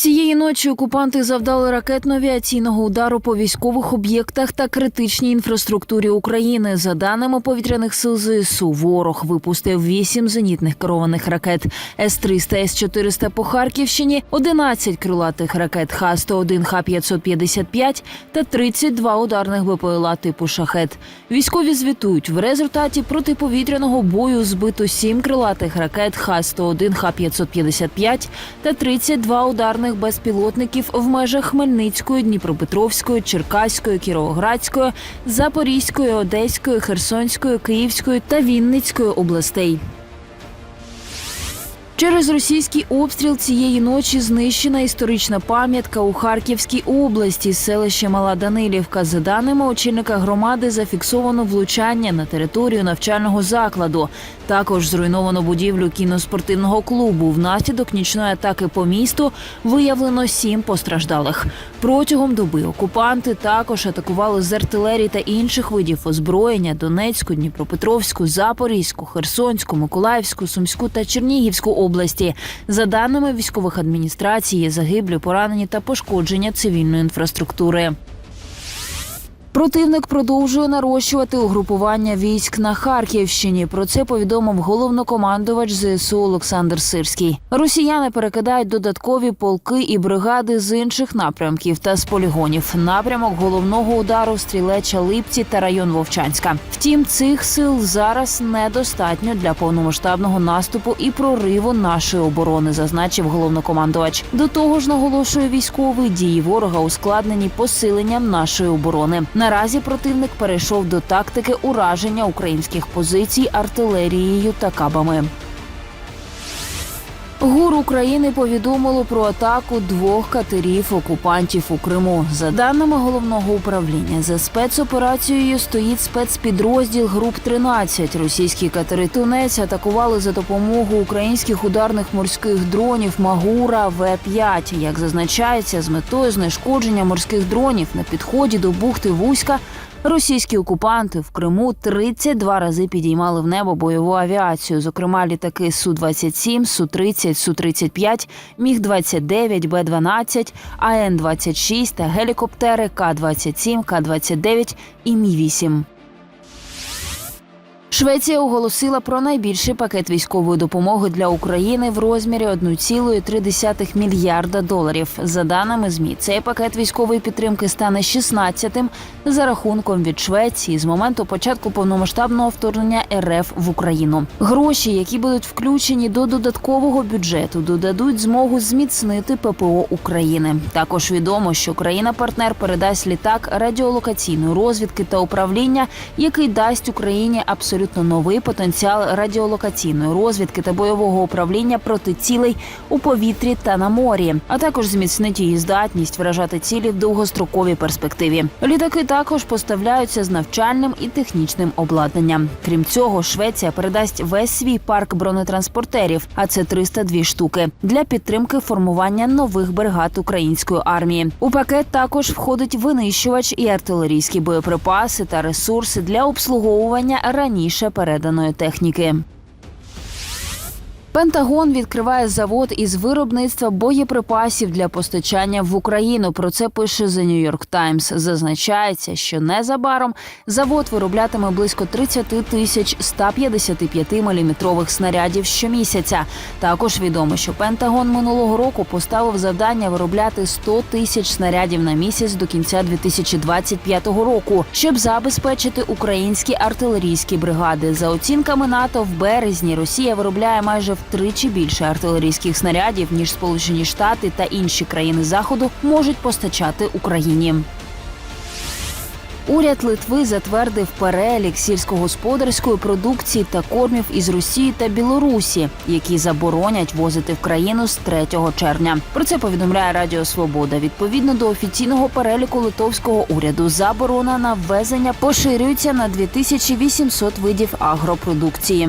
Цієї ночі окупанти завдали ракетно-авіаційного удару по військових об'єктах та критичній інфраструктурі України. За даними повітряних сил ЗСУ, ворог випустив 8 зенітних керованих ракет С-300, С-400 по Харківщині, 11 крилатих ракет Х-101, Х-555 та 32 ударних БПЛА типу «Шахет». Військові звітують, в результаті протиповітряного бою збито 7 крилатих ракет Х-101, Х-555 та 32 ударних безпілотників в межах Хмельницької, Дніпропетровської, Черкаської, Кіровоградської, Запорізької, Одеської, Херсонської, Київської та Вінницької областей. Через російський обстріл цієї ночі знищена історична пам'ятка у Харківській області, селище Мала Данилівка. За даними очільника громади, зафіксовано влучання на територію навчального закладу. Також зруйновано будівлю кіноспортивного клубу. Внаслідок нічної атаки по місту виявлено сім постраждалих. Протягом доби окупанти також атакували з артилерії та інших видів озброєння Донецьку, Дніпропетровську, Запорізьку, Херсонську, Миколаївську, Сумську та Чернігівську області. За даними військових адміністрацій, загиблі, поранені та пошкодження цивільної інфраструктури. Противник продовжує нарощувати угрупування військ на Харківщині. Про це повідомив головнокомандувач ЗСУ Олександр Сирський. Росіяни перекидають додаткові полки і бригади з інших напрямків та з полігонів. Напрямок головного удару стрілеча Липці та район Вовчанська. Втім, цих сил зараз недостатньо для повномасштабного наступу і прориву нашої оборони, зазначив головнокомандувач. До того ж, наголошує військовий дії ворога ускладнені посиленням нашої оборони. Наразі противник перейшов до тактики ураження українських позицій артилерією та кабами. ГУР України повідомило про атаку двох катерів окупантів у Криму. За даними головного управління, за спецоперацією стоїть спецпідрозділ груп 13 Російські катери Тунець атакували за допомогою українських ударних морських дронів Магура В-5. Як зазначається, з метою знешкодження морських дронів на підході до бухти Вузька Російські окупанти в Криму 32 рази підіймали в небо бойову авіацію, зокрема літаки Су-27, Су-30, Су-35, Міг-29, Б-12, АН-26 та гелікоптери К-27, К-29 і Мі-8. Швеція оголосила про найбільший пакет військової допомоги для України в розмірі 1,3 мільярда доларів. За даними змі, цей пакет військової підтримки стане 16-тим за рахунком від Швеції з моменту початку повномасштабного вторгнення РФ в Україну. Гроші, які будуть включені до додаткового бюджету, додадуть змогу зміцнити ППО України. Також відомо, що країна-партнер передасть літак радіолокаційної розвідки та управління, який дасть Україні абсолютно новий потенціал радіолокаційної розвідки та бойового управління проти цілей у повітрі та на морі, а також зміцнить її здатність вражати цілі в довгостроковій перспективі. Літаки також поставляються з навчальним і технічним обладнанням. Крім цього, Швеція передасть весь свій парк бронетранспортерів, а це 302 штуки, для підтримки формування нових бригад української армії. У пакет також входить винищувач і артилерійські боєприпаси та ресурси для обслуговування раніше переданої техніки. Пентагон відкриває завод із виробництва боєприпасів для постачання в Україну. Про це пише The New York Times. Зазначається, що незабаром завод вироблятиме близько 30 тисяч 155 міліметрових снарядів щомісяця. Також відомо, що Пентагон минулого року поставив завдання виробляти 100 тисяч снарядів на місяць до кінця 2025 року, щоб забезпечити українські артилерійські бригади. За оцінками НАТО, в березні Росія виробляє майже втричі більше артилерійських снарядів ніж Сполучені Штати та інші країни Заходу можуть постачати Україні. Уряд Литви затвердив перелік сільськогосподарської продукції та кормів із Росії та Білорусі, які заборонять возити в країну з 3 червня. Про це повідомляє Радіо Свобода. Відповідно до офіційного переліку литовського уряду, заборона на ввезення поширюється на 2800 видів агропродукції.